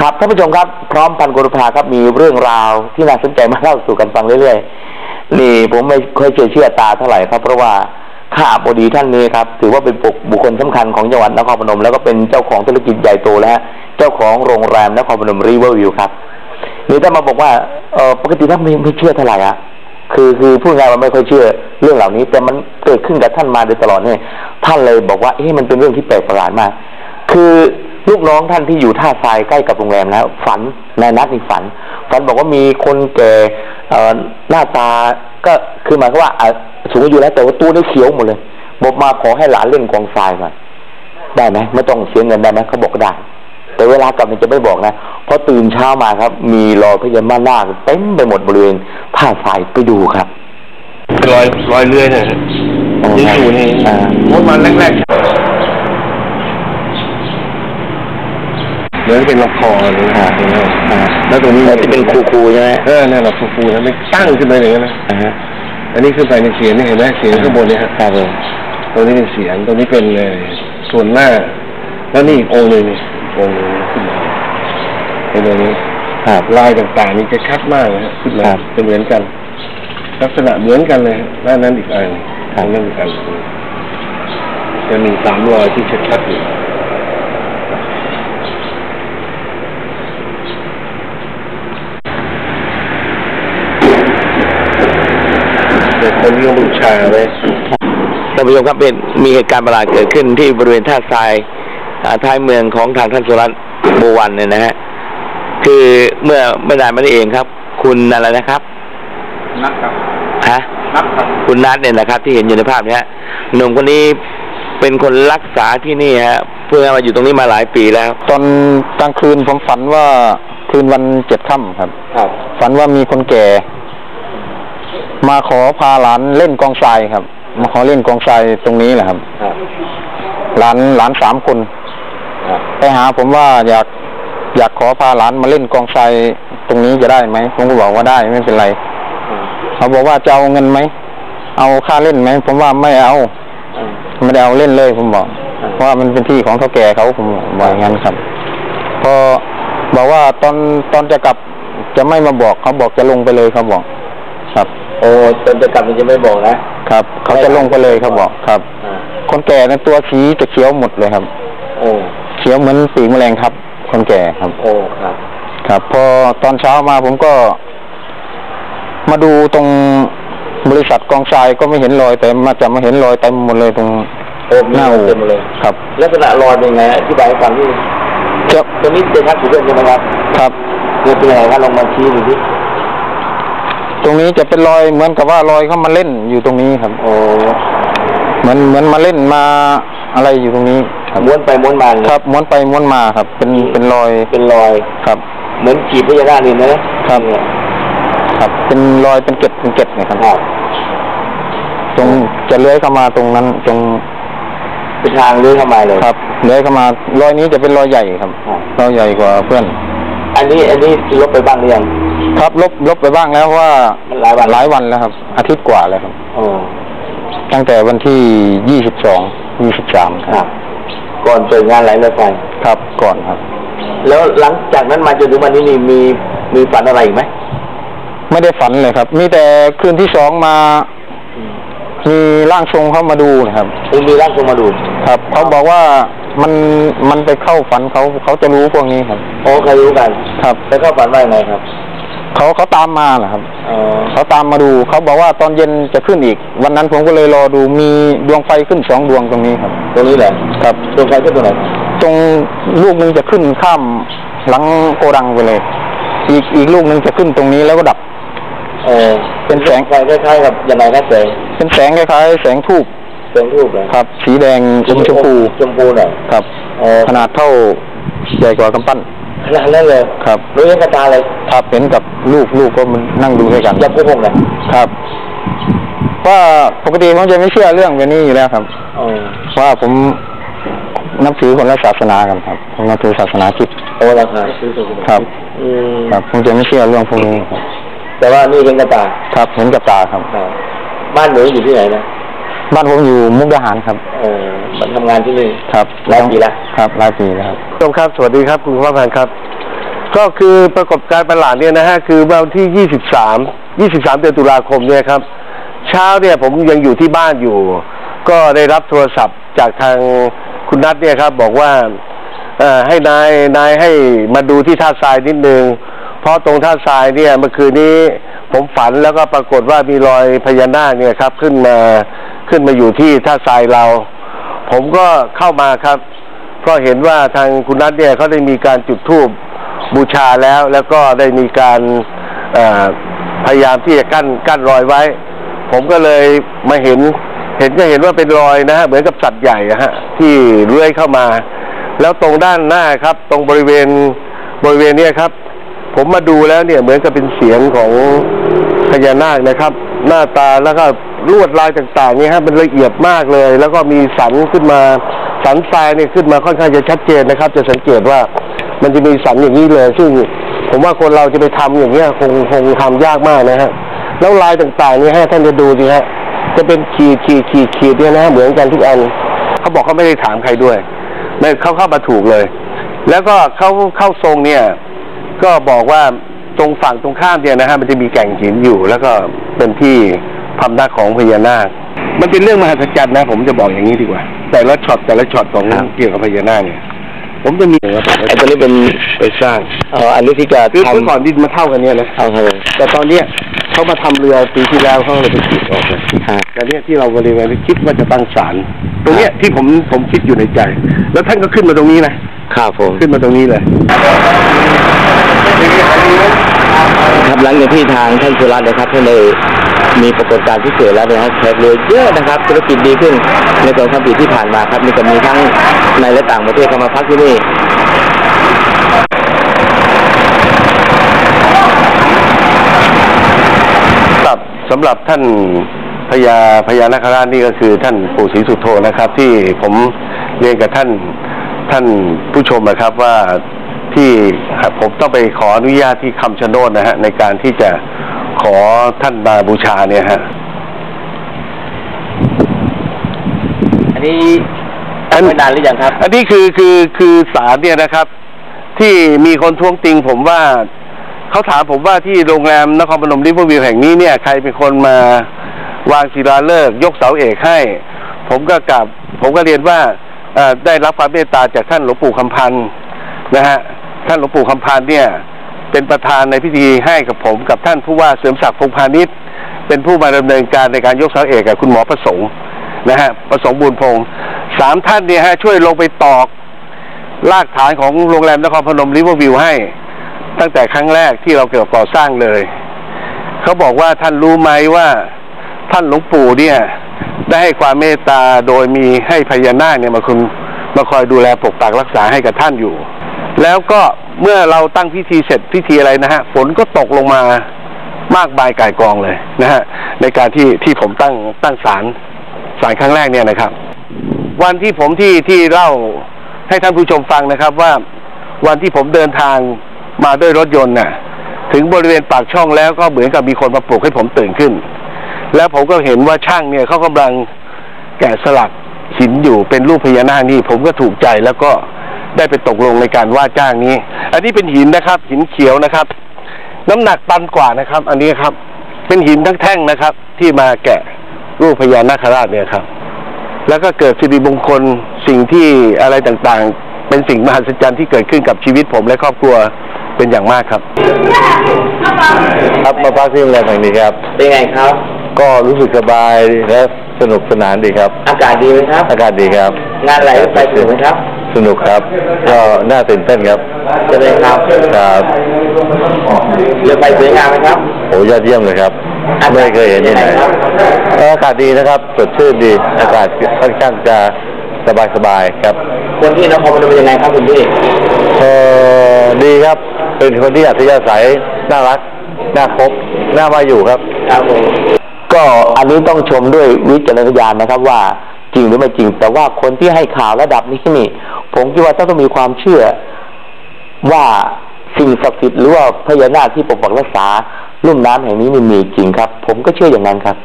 ครับท่านผู้ชมครับพร้อมพันกุรุภาครับมีเรื่องราวที่น่าสนใจมาเล่าสู่กันฟังเรื่อยๆนี่ผมไม่ค่อยเชื่อเชื่อตาเท่าไหร่ครับ เพราะว่าข้าบดีท่านนี้ครับ ถือว่าเป็นบุคคลสำคัญของจังหวัดนครพนม แล้วก็เป็นเจ้าของธุรกิจใหญ่โตและเจ้าของโรงแรมนครพนมรีเวอร์วิวครับนี่ถ้ามาบอกว่าเออปกติท่านไม่ไม่เชื่อเท่าไหร่อะคือคือพูดง่ายว่าไม่ค่อยเชื่อเรื่องเหล่านี้ แต่มันเกิดขึ้นกับท่านมาโดยตลอดเนี่ยท่านเลยบอกว่าเอ๊ะมันเป็นเรื่องที่แปลกประหลาดมาก คือ ลูกน้องท่านที่อยู่ท่าทรายใกล้กับโรงแรมนะฝันนายนัทนี่ฝัน ฝันบอกว่ามีคนแก่เอ่อหน้าตาก็คือหมายความว่าอะสูงอายุแล้วแต่ว่าตัวนี่เขียวหมดเลยบอกมาขอให้หลานเล่นกองทรายก่อนได้ไหมไม่ต้องเสียเงินได้ไหมเขาบอกได้แต่เวลากลับมันจะไม่บอกนะเพราะตื่นเช้ามาครับ มีรอยพญานาคเต็มไปหมดบริเวณท่าทรายไปดูครับรอยรอยเลื่อยเนี่ยอ๋อยิ่งสูนี่อ่ารถมันแรกๆ เหมือนเป็นละครเลยอ่าอ่าแล้วตรงนี้ที่เป็นครูๆใช่ไหมเออเนี่ยเราฟูๆนะไม่ตั้งขึ้นไปอย่างนั้นนะอ่าฮะอันนี้ขึ้นไปในเสียงนี่เห็นไหมเสียงข้างบนเนี่ยฮะครับผมตรงนี้เป็นเสียงตรงนี้เป็นเอ่อส่วนหน้า แล้วนี่อีกองค์หนึ่งนี่องค์หนึ่งขึ้นมาเป็นอย่างนี้ครับลายต่างๆนี่จะชัดมากเลยฮะขึ้นมาครับจะเหมือนกัน ลักษณะเหมือนกันเลยฮะด้านนั้นอีกอันครับด้านนั้นอีกอันจะมีสามรอยที่ชัดๆอยู่ เด็กคนนี้ก็บูชาไว้ท่านผู้ชมครับเป็นมีเหตุการณ์ประหลาดเกิดขึ้นที่บริเวณท่าทรายอ่าท้ายเมืองของทางท่านสุรัตน์โบวันเนี่ยนะฮะคือเมื่อไม่นานมานี้เองครับ คุณอะไรนะครับนักครับฮะนักครับคุณนัทเนี่ยนะครับ ที่เห็นอยู่ในภาพเนี้ยหนุ่มคนนี้เป็นคนรักษาที่นี่ฮะเพื่อมาอยู่ตรงนี้มาหลายปีแล้ว ตอนกลางคืนผมฝันว่าคืนวันเจ็ดค่ำครับ ครับ ฝันว่ามีคนแก่ มาขอพาหลานเล่นกองทรายครับ มาขอเล่นกองทรายตรงนี้แหละครับครับหลานหลานสามคนครับไปหาผมว่าอยากอยากขอพาหลานมาเล่นกองทรายตรงนี้จะได้ไหมผมก็บอกว่าได้ไม่เป็นไรเขาบอกว่าจะเอาเงินไหมเอาค่าเล่นไหมผมว่าไม่เอาไม่ได้เอาเล่นเลยผมบอกเพราะว่ามันเป็นที่ของเท่าแก่เขาผมบอกอย่างนั้นครับ พอบอกว่าตอนตอนจะกลับจะไม่มาบอกเขาบอกจะลงไปเลยเขาบอก ครับ โอ้ตอนจะกลับมันจะไม่บอกนะครับ เขาจะลงไปเลยเขาบอกครับ อ่าคนแก่ในนตัวสีจะเขียวหมดเลยครับ โอ้เขียวเหมือนปีกแมลงครับ คนแก่ครับ โอ้ครับ ครับ พอตอนเช้ามาผมก็ มาดูตรงบริษัทกองทรายก็ไม่เห็นรอย แต่มาจะมาเห็นรอยเต็มหมดเลยตรงโอ้มีหน้าอู่เต็มเลย ครับ ลักษณะรอยเป็นไงอธิบายให้ฟังที่จะตรงนี้เป็นทักษิณใช่ไหมครับครับ คือเป็นไงครับลองมาชี้ดูที่ต รงนี้จะเป็นรอยเหมือนกับว่ารอยเขามาเล่นอยู่ตรงนี้ครับ โอ้เหมือนเหมือนมาเล่นมาอะไรอยู่ตรงนี้ครับม้วนไปม้วนมาเลยครับม้วนไปม้วนมาครับ เป็นเป็นรอยเป็นรอยครับ เหมือนขีดพญานาคนี่นะครับเนี่ยครับเป็นรอยเป็นเกล็ดเป็นเกล็ดเนะครับครับตรงจะเลื้อยเข้ามาตรงนั้น ตรงเป็นทางเลื้อยเข้ามาเลยครับเลื้อยเข้ามารอยนี้จะเป็นรอยใหญ่ครับครับรอยใหญ่กว่าเพื่อน อันนี้อันนี้ลบไปบ้างหรือยัง ครับลบลบไปบ้างแล้วเพราะว่ามันหลายวันหลายวันแล้วครับ อาทิตย์กว่าแล้วครับโอ้ตั้งแต่วันที่ยี่สิบสองยี่สิบสามคครัรับบก่อนเปิดงานไหลเรือไฟครับ ก่อนครับ แล้วหลังจากนั้นมาจนถึงวันนี้นี่มีมีฝันอะไรอีกไหมไม่ได้ฝันเลยครับ มีแต่คืนที่สองมา มีร่างทรงเข้ามาดูนะครับมีมีร่างทรงมาดู ครับเขาบอกว่ามันมันไปเข้าฝันเขาเขาจะรู้พวกนี้ครับโอ้ใครรู้กัน ครับ แล้วเขาฝันว่ายังไงครับ เขาเขาตามมาเหรอครับอ๋อเขาตามมาดูเขาบอกว่าตอนเย็นจะขึ้นอีก วันนั้นผมก็เลยรอดูมีดวงไฟขึ้นสองดวงตรงนี้ครับ ตรงนี้แหละครับตรงใครขึ้นตรงไหนตรงลูกหนึงจะขึ้นข้ามหลังโกดังไปเลย อีกอีกลูกหนึงจะขึ้นตรงนี้แล้วก็ดับ เออเป็นแสง ไฟคล้ายๆกับยังไงครับแสงเป็นแสงคล้ายๆแสงทูบแสงรูปเลยครับ สีแดงอมชมพูชมพูหน่อยครับ เออขนาดเท่าใหญ่กว่ากำปั้น ขนาดนั้นเลยครับรู้ยังกระตาเลยครับเห็นกับลูกลูกก็มันนั่งดูด้วยกันอยับกูพงเลยครับว่าปกติผมจะไม่เชื่อเรื่องแบบนี้อยู่แล้วครับอ๋อว่าผมนับถือคนละศาสนากันครับผมนับถือศาสนาคริดโอ้ราคาครับอืมครับผมจะไม่เชื่อเรื่องพวกนี้ครับแต่ว่านี่เห็นกระตาครับเห็นกับตาครับครับบ้านหนูอยู่ที่ไหนนะ บ้านผมอยู่มุกดาหารครับ เออมันทำงานที่นี่ ครับหลายปีละครับหลายปีแล้วครับผู้ชมครับ สวัสดีครับ คุณพ่อพันธ์ครับ ก็คือปรากฏการณ์ประหลาดเนี่ยนะฮะ คือวันที่ 23 23 เดือนตุลาคมเนี่ยครับ เช้าเนี่ยผมยังอยู่ที่บ้านอยู่ ก็ได้รับโทรศัพท์จากทางคุณนัทเนี่ยครับ บอกว่าเอ่อให้นายนายให้มาดูที่ท่าทรายนิดนึง เพราะตรงท่าทรายเนี่ยเมื่อคืนนี้ ผมฝันแล้วก็ปรากฏว่ามีรอยพญานาคเนี่ยครับ ขึ้นมาขึ้นมาอยู่ที่ท่าทรายเรา ผมก็เข้ามาครับ เพราะเห็นว่าทางคุณนัทเนี่ยเขาได้มีการจุดธูปบูชาแล้ว แล้วก็ได้มีการพยายามที่จะกั้นกั้นรอยไว้ ผมก็เลยมาเห็น เห็นก็เห็นว่าเป็นรอยนะฮะเหมือนกับสัตว์ใหญ่ฮะที่เลื้อยเข้ามา แล้วตรงด้านหน้าครับ ตรงบริเวณบริเวณเนี้ยครับ ผมมาดูแล้วเนี่ยเหมือนกับเป็นเสียงของพญานาคนะครับ หน้าตาแล้วก็ลวดลายต่างๆเนี่ยฮะมันละเอียดมากเลย แล้วก็มีสันขึ้นมาสันทรายเนี่ยขึ้นมาค่อนข้างจะชัดเจนนะครับ จะสังเกตว่ามันจะมีสันอย่างนี้เลย ซึ่งผมว่าคนเราจะไปทำอย่างเงี้ยคงคงทำยากมากนะฮะแล้วลายต่างๆเนี่ยฮะท่านจะดูสิฮะจะเป็นขีดขีดขีดขีดเนี่ยนะฮะเหมือนกันทุกอันเขาบอกเขาไม่ได้ถามใครด้วยไม่เขาเข้ามาถูกเลย แล้วก็เข้าเข้าทรงเนี่ย ก็บอกว่าตรงฝั่งตรงข้ามเนี่ยนะฮะมันจะมีแก่งหินอยู่ แล้วก็เป็นที่พำนักของพญานาค มันเป็นเรื่องมหัศจรรย์นะ ผมจะบอกอย่างนี้ดีกว่า แต่ละช็อตแต่ละช็อตของครับ เกี่ยวกับพญานาคเนี่ย ผมจะมีอย่างว่าผมไอ้ตัวนี้เป็นไปสร้างเอ่ออันนี้ที่จะคือทำเมื่อก่อนดินมาเท่ากันเนี่ยนะเอาครับผมแต่ตอนเนี้ยเขามาทำเรือปีที่แล้วเขาเลยไปขีดออกเลยฮะแต่เนี้ยที่เราบริเวณคิดว่าจะตั้งศาลตรงเนี้ยที่ผมผมคิดอยู่ในใจ แล้วท่านก็ขึ้นมาตรงนี้นะครับผม ขึ้นมาตรงนี้เลยครับ หลังจากที่ทางท่านสุรัตน์นะครับท่านได้มีปรากฏการณ์พิเศษแล้วนะครับแขกเรือเยอะนะครับธุรกิจดีขึ้นในสองสามปีที่ผ่านมาครับนี่ก็มีทั้งในและต่างประเทศเข้ามาพักที่นี่สำหรับสำหรับท่านพญาพญานาคราชนี่ก็คือท่านปู่ศรีสุโธนะครับ ที่ผมเรียนกับท่านท่านผู้ชมนะครับว่า ที่ผมต้องไปขออนุญาตที่คำชะโนดนะฮะในการที่จะขอท่านมาบูชาเนี่ยฮะอันนี้ตั้งไว้นานหรือยังครับ อันนี้คือคือคือสารเนี่ยนะครับ ที่มีคนท้วงติงผมว่าเขาถามผมว่าที่โรงแรมนครพนมริเวอร์วิวแห่งนี้เนี่ย ใครเป็นคนมาวางศิลาฤกษ์ยกเสาเอกให้ ผมก็กลับ ผมก็เรียนว่าเอ่อได้รับความเมตตาจากท่านหลวงปู่คำพันธ์นะฮะ ท่านหลวงปู่คำพันเนี่ยเป็นประธานในพิธีให้กับผมกับท่านผู้ว่าเสริมศักดิ์พงพาณิชย์เป็นผู้มาดำเนินการในการยกเสาเอกกับคุณหมอประสงค์นะฮะประสงค์บุญพงศ์สามท่านเนี่ยฮะช่วยลงไปตอกรากฐานของโรงแรมนครพนมริเวอร์วิวให้ ตั้งแต่ครั้งแรกที่เราเกี่ยวก่อสร้างเลย เขาบอกว่าท่านรู้ไหมว่าท่านหลวงปู่เนี่ย ได้ให้ความเมตตาโดยมีให้พญานาคเนี่ยมาคุณมาคอยดูแลปกปักรักษาให้กับท่านอยู่ แล้วก็เมื่อเราตั้งพิธีเสร็จพิธีอะไรนะฮะ ฝนก็ตกลงมามากมายก่ายกองเลยนะฮะ ในการที่ที่ผมตั้งตั้งศาลศาลครั้งแรกเนี่ยนะครับ วันที่ผมที่ที่เล่าให้ท่านผู้ชมฟังนะครับว่าวันที่ผมเดินทางมาด้วยรถยนต์น่ะ ถึงบริเวณปากช่องแล้วก็เหมือนกับมีคนมาปลุกให้ผมตื่นขึ้น แล้วผมก็เห็นว่าช่างเนี่ยเขากำลังแกะสลักหินอยู่เป็นรูปพญานาคนี่ ผมก็ถูกใจแล้วก็ ได้ไปตกลงในการว่าจ้างนี้ อันนี้เป็นหินนะครับ หินเขียวนะครับ น้ำหนักตันกว่านะครับ อันนี้ครับ เป็นหินทั้งแท่งนะครับ ที่มาแกะรูปพญานาคราชเนี่ยครับ แล้วก็เกิดสิริมงคลสิ่งที่อะไรต่างๆ เป็นสิ่งมหัศจรรย์ที่เกิดขึ้นกับชีวิตผมและครอบครัวเป็นอย่างมากครับ ครับมาพักที่โรงแรมแห่งนี้ครับ เป็นไงครับ ก็รู้สึกสบายและสนุกสนานดีครับ อากาศดีไหมครับ อากาศดีครับ งานอะไรไปถึงไหมครับ สนุกครับ ก็น่าตื่นเต้นครับจะเลยครับครับเรือไปสวยงามไหมครับโอ้ยอดเยี่ยมเลยครับ ไม่เคยเห็นที่ไหนเอออากาศดีนะครับสดชื่นดีอากาศค่อนข้างจะสบายสบายๆครับ คนที่นครพนมเป็นยังไงครับคุณพี่เออดีครับ เป็นคนที่อัธยาศัยน่ารักน่าคบน่ามาอยู่ครับครับผมก็อันนี้ต้องชมด้วยวิจารณญาณนะครับว่าจริงหรือไม่จริง แต่ว่าคนที่ให้ข่าวระดับนี้นี่ ผมคิดว่าต้องมีความเชื่อว่าสิ่งศักดิ์สิทธิ์หรือว่าพญานาคที่ปกปักรักษาลุ่มน้ำแห่งนี้มีมีจริงครับ ผมก็เชื่ออย่างนั้นครับ